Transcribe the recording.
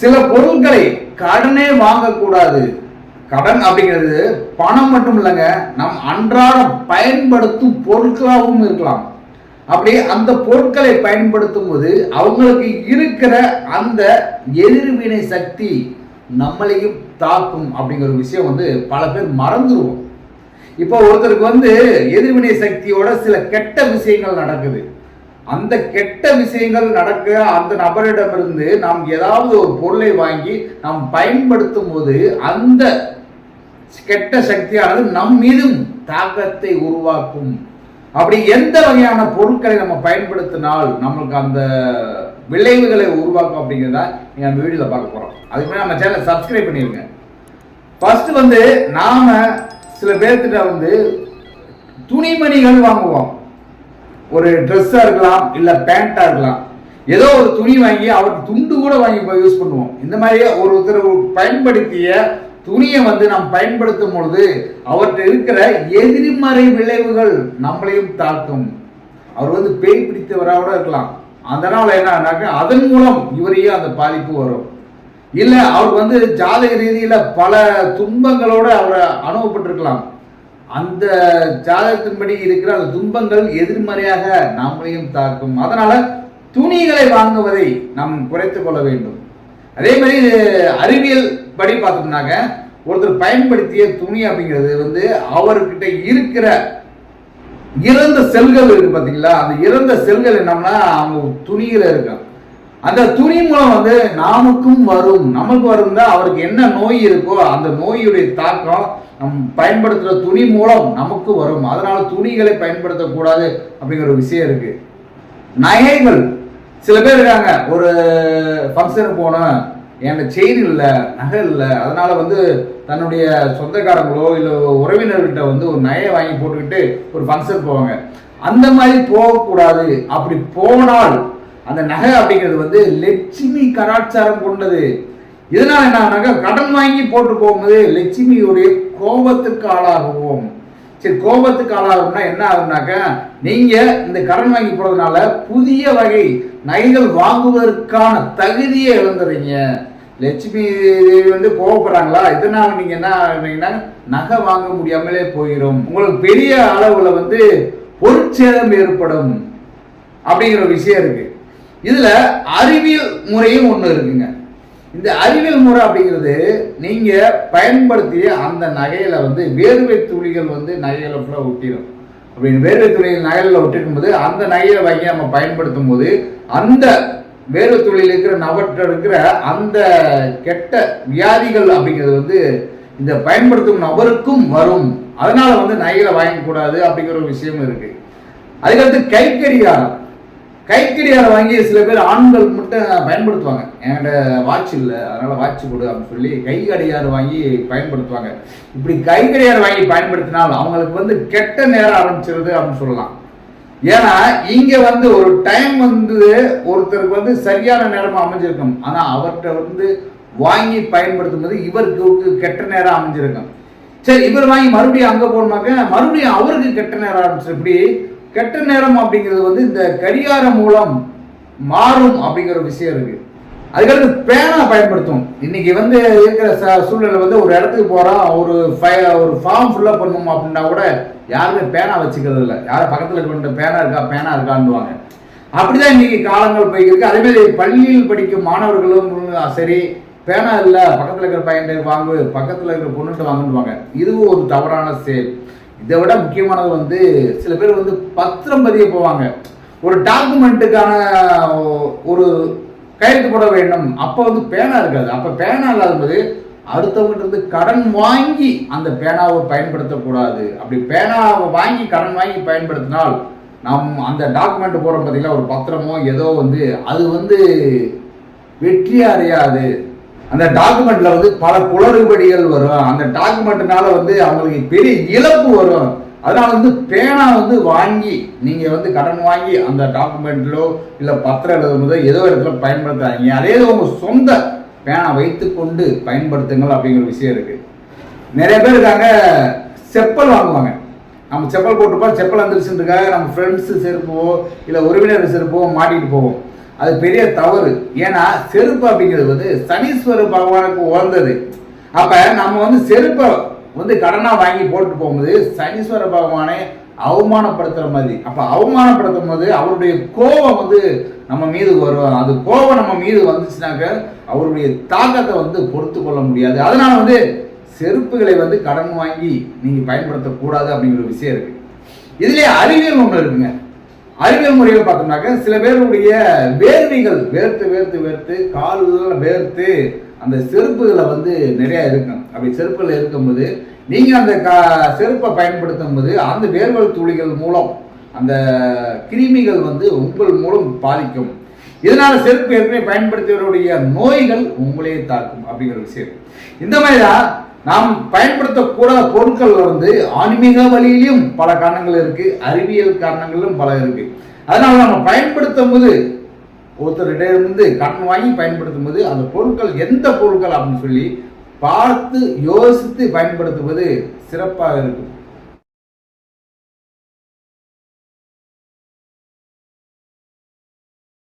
சில பொருட்களை கடனே வாங்கக்கூடாது. கடன் அப்படிங்கிறது பணம் மட்டும் இல்லைங்க நம் அன்றாடம் பயன்படுத்தும் பொருட்களாகவும் இருக்கலாம். அப்படி அந்த பொருட்களை பயன்படுத்தும் போது அவங்களுக்கு இருக்கிற அந்த எதிர்வினை சக்தி நம்மளையும் தாக்கும் அப்படிங்கிற ஒரு விஷயம் வந்து பல பேர் மறந்துடுவோம் இப்போ ஒருத்தருக்கு வந்து எதிர்வினை சக்தியோட சில கெட்ட விஷயங்கள் நடக்குது. அந்த கெட்ட விஷயங்கள் நடக்க அந்த நபரிடமிருந்து நாம் ஏதாவது ஒரு பொருளை வாங்கி நாம் பயன்படுத்தும் போது அந்த கெட்ட சக்தியானது நம் மீதும் தாக்கத்தை உருவாக்கும். அப்படி எந்த வகையான பொருட்களை நம்ம பயன்படுத்தினால் நம்மளுக்கு அந்த விளைவுகளை உருவாக்கும் அப்படிங்கிறத நீங்க அந்த வீடியோல பார்க்க போறோம். அதுக்கு முன்னாடி நம்ம சேனலை சப்ஸ்கிரைப் பண்ணிருங்க. ஃபர்ஸ்ட் வந்து நாம சில பேர்த்திட்ட வந்து துணிமணிகள் வாங்குவோம். ஒரு ட்ரெஸ்ஸாக இருக்கலாம் இல்லை பேண்ட்டாக இருக்கலாம். ஏதோ ஒரு துணி வாங்கி அவருக்கு துண்டு கூட வாங்கி யூஸ் பண்ணுவோம். இந்த மாதிரி ஒருத்தர் பயன்படுத்திய துணியை வந்து நாம் பயன்படுத்தும் பொழுது அவர்கிட்ட இருக்கிற எதிர்மறை விளைவுகள் நம்மளையும் தாக்கும் அவர் வந்து பேய் பிடித்தவராக கூட இருக்கலாம். அதனால் என்னன்னாக்க அதன் மூலம் இவரையே அந்த பாதிப்பு வரும். இல்லை அவர் வந்து ஜாதக ரீதியில் பல துன்பங்களோடு அவரை அனுபவப்பட்டிருக்கலாம். அந்த ஜாதகத்தின்படி இருக்கிற அந்த துன்பங்கள் எதிர்மறையாக நம்மளையும் தாக்கும். அதனால துணிகளை வாங்குவதை நாம் குறைத்து கொள்ள வேண்டும். அதே மாதிரி அறிவியல் படி பார்த்தோம்னாக்க ஒருத்தர் பயன்படுத்திய துணி அப்படிங்கிறது வந்து அவர்கிட்ட இருக்கிற இறந்த செல்கள் இருக்கு பார்த்தீங்களா அந்த இறந்த செல்கள் என்னம்னா அவங்க துணியில இருக்கும் அந்த துணி மூலம் வந்து நாமுக்கும் வரும். நமக்கு வரும் தான் அவருக்கு என்ன நோய் இருக்கோ அந்த நோயுடைய தாக்கம் நம் பயன்படுத்துகிற துணி மூலம் நமக்கு வரும். அதனால துணிகளை பயன்படுத்தக்கூடாது அப்படிங்கிற ஒரு விஷயம் இருக்கு. நகைகள். சில பேர் இருக்காங்க. ஒரு ஃபங்க்ஷனுக்கு போனோம் என்கிட்ட செயின் இல்லை நகை இல்லை. அதனால வந்து தன்னுடைய சொந்தக்காரங்களோ இல்லை உறவினர்கிட்ட வந்து ஒரு நகையை வாங்கி போட்டுக்கிட்டு ஒரு ஃபங்க்ஷன் போவாங்க. அந்த மாதிரி போகக்கூடாது. அப்படி போனால் அந்த நகை அப்படிங்கிறது வந்து லட்சுமி கலாச்சாரம் கொண்டது. இதனால என்னன்னாக்கா கடன் வாங்கி போட்டு போகும்போது லட்சுமியுடைய கோபத்துக்கு ஆளாகுவோம். சரி கோபத்துக்கு ஆளாகும்னா என்ன ஆகும்னாக்கா நீங்க இந்த கடன் வாங்கி போறதுனால புதிய வகை நகைகள் வாங்குவதற்கான தகுதியை இழந்துறீங்க. லட்சுமி தேவி வந்து கோவப்படுறாங்களா இதனால நீங்க என்ன ஆகுறீங்கன்னா நகை வாங்க முடியாமலே போயிடும் உங்களுக்கு பெரிய அளவுல வந்து பொருட்சேதம் ஏற்படும். அப்படிங்கிற ஒரு விஷயம் இருக்கு. இதுல அறிவியல் முறையும் ஒன்று இருக்குங்க. இந்த அறிவியல் முறை அப்படிங்கிறது நீங்க பயன்படுத்திய அந்த நகையில வந்து வேர்வை துளிகள் வந்து நகையில ஃபுல்லாக ஒட்டிடும் அப்படின்னு வேர்வை துளிகள் நகையில ஒட்டிருக்கும் போது அந்த நகையை வாங்கி நம்ம பயன்படுத்தும் போது அந்த வேர்வை துளியில் இருக்கிற நபர்கிட்ட இருக்கிற அந்த கெட்ட வியாதிகள் அப்படிங்கிறது வந்து இந்த பயன்படுத்தும் நபருக்கும் வரும். அதனால வந்து நகைகளை வாங்கக்கூடாது அப்படிங்கிற ஒரு விஷயம் இருக்கு. அதுக்கடுத்து கைக்கடிகாரம். கைக்கடியாரை வாங்கி சில பேர் ஆண்கள் மட்டும் பயன்படுத்துவாங்க. என்கிட்ட வாட்ச் இல்லை. அதனால் வாட்ச் கொடு அப்படின்னு சொல்லி கை கடிகாரம் வாங்கி பயன்படுத்துவாங்க. இப்படி கை வாங்கி பயன்படுத்தினால் அவங்களுக்கு வந்து கெட்ட நேரம் ஆரம்பிச்சிருது அப்படின்னு சொல்லலாம். ஏன்னா இங்கே வந்து ஒரு டைம் வந்து ஒருத்தருக்கு வந்து சரியான நேரமாக அமைஞ்சிருக்கும். ஆனால் அவர்கிட்ட வந்து வாங்கி பயன்படுத்தும் போது இவருக்கு கெட்ட நேரம் அமைஞ்சிருக்கும். சரி இவர் வாங்கி மறுபடியும் அங்கே போகணுமாக்க? மறுபடியும் அவருக்கு கெட்ட நேரம் ஆரம்பிச்சு இப்படி கெட்ட நேரம் அப்படிங்கிறது வந்து இந்த கடிகாரம் மூலம் மாறும் அப்படிங்கிற விஷயம் இருக்கு. அதுக்கடுத்து பேனா பயன்படுத்தும். இன்னைக்கு வந்து இருக்கிற ச- சூழ்நிலை வந்து ஒரு இடத்துக்கு போறோம் ஒரு ஃபை- ஒரு ஃபார்ம் ஃபுல்லாக பண்ணணும் அப்படின்னா கூட யாருமே பேனா வச்சுக்கிறது இல்லை. யாரும் பக்கத்தில் இருக்க பேனா இருக்கா பேனா இருக்கான்னுவாங்க. அப்படிதான் இன்னைக்கு காலங்கள் போயிருக்கு அதே மாதிரி பள்ளியில் படிக்கும் மாணவர்களும் சரி பேனா இல்லை பக்கத்தில் இருக்கிற பையன் வாங்கு பக்கத்தில் இருக்கிற பொண்ணுகிட்ட வாங்குவாங்க இதுவும் ஒரு தவறான செயல். இதை விட முக்கியமானது வந்து சில பேர் வந்து பத்திரம் பதிய போவாங்க. ஒரு டாக்குமெண்ட்டுக்கான ஒரு கையெழுத்து போட வேண்டும். அப்போ வந்து பேனா இருக்காது. அப்போ பேனா இல்லாதபோது அடுத்தவங்கிட்ட இருந்து கடன் வாங்கி அந்த பேனாவை பயன்படுத்தக்கூடாது. அப்படி பேனாவை வாங்கி கடன் வாங்கி பயன்படுத்தினால் நம் அந்த டாக்குமெண்ட் போடுறோம் பார்த்தீங்களா ஒரு பத்திரமோ ஏதோ வந்து அது வந்து வெற்றி அறியாது அந்த டாக்குமெண்ட்ல வந்து பல குளறுபடிகள் வரும். அந்த டாக்குமெண்ட்னால வந்து அவங்களுக்கு பெரிய இழப்பு வரும். அதனால வந்து பேனா வந்து வாங்கி நீங்க வந்து கடன் வாங்கி அந்த டாக்குமெண்ட்லோ இல்ல பத்திரம் எழுதும்போதோ ஏதோ இடத்துல பயன்படுத்தாதீங்க. அதே உங்க சொந்த பேனா வைத்துக்கொண்டு பயன்படுத்துங்கள் அப்படிங்கிற விஷயம் இருக்கு. நிறைய பேர் இருக்காங்க செப்பல் வாங்குவாங்க. நம்ம செப்பல் போட்டுப்போம் செப்பல் வந்துருச்சுன்றதுக்காக நம்ம ஃப்ரெண்ட்ஸு செருப்போ இல்லை உறவினர் செருப்போ மாட்டிட்டு போவோம். அது பெரிய தவறு. ஏன்னா செருப்பு அப்படிங்கிறது வந்து சனீஸ்வர பகவானுக்கு உகந்தது. அப்ப நம்ம வந்து செருப்பை வந்து கடனா வாங்கி போட்டு போகும்போது சனீஸ்வர பகவானை அவமானப்படுத்துற மாதிரி. அப்ப அவமானப்படுத்தும் போது அவருடைய கோபம் வந்து நம்ம மீது வரும். அது கோபம் நம்ம மீது வந்துச்சுனாக்க அவருடைய தாக்கத்தை வந்து பொறுத்து கொள்ள முடியாது. அதனால வந்து செருப்புகளை வந்து கடன் வாங்கி நீங்க பயன்படுத்தக்கூடாது அப்படிங்கிற விஷயம் இருக்கு. இதுலயே அறிவியல் ஒன்று இருக்குங்க. அறிவியல் முறையில் பார்த்தோம்னாக்க சில பேருடைய வேர்வைகள் வேர்த்து வேர்த்து வேர்த்து காலில் வேர்த்து அந்த செருப்புகளை வந்து நிறையா இருக்கும். அப்படி செருப்புகள் இருக்கும்போது நீங்கள் அந்த கா செருப்பை பயன்படுத்தும் போது அந்த வேர்வல் துளிகள் மூலம் அந்த கிருமிகள் வந்து உங்கள் மூலம் பாதிக்கும். இதனால் செருப்பு ஏற்கனவே பயன்படுத்தியவருடைய நோய்கள் உங்களையே தாக்கும் அப்படிங்கிற விஷயம். இந்த மாதிரி தான் நாம் பயன்படுத்தக்கூடாத பொருட்கள் வந்து ஆன்மீக வழியிலும் பல காரணங்கள் இருக்கு அறிவியல் காரணங்களும் பல இருக்கு. அதனால நம்ம பயன்படுத்தும் போது ஒருத்தரிடம் இருந்து கடன் வாங்கி பயன்படுத்தும் போது அந்த பொருட்கள் எந்த பொருட்கள் அப்படின்னு சொல்லி பார்த்து யோசித்து பயன்படுத்துவது சிறப்பாக இருக்கும்.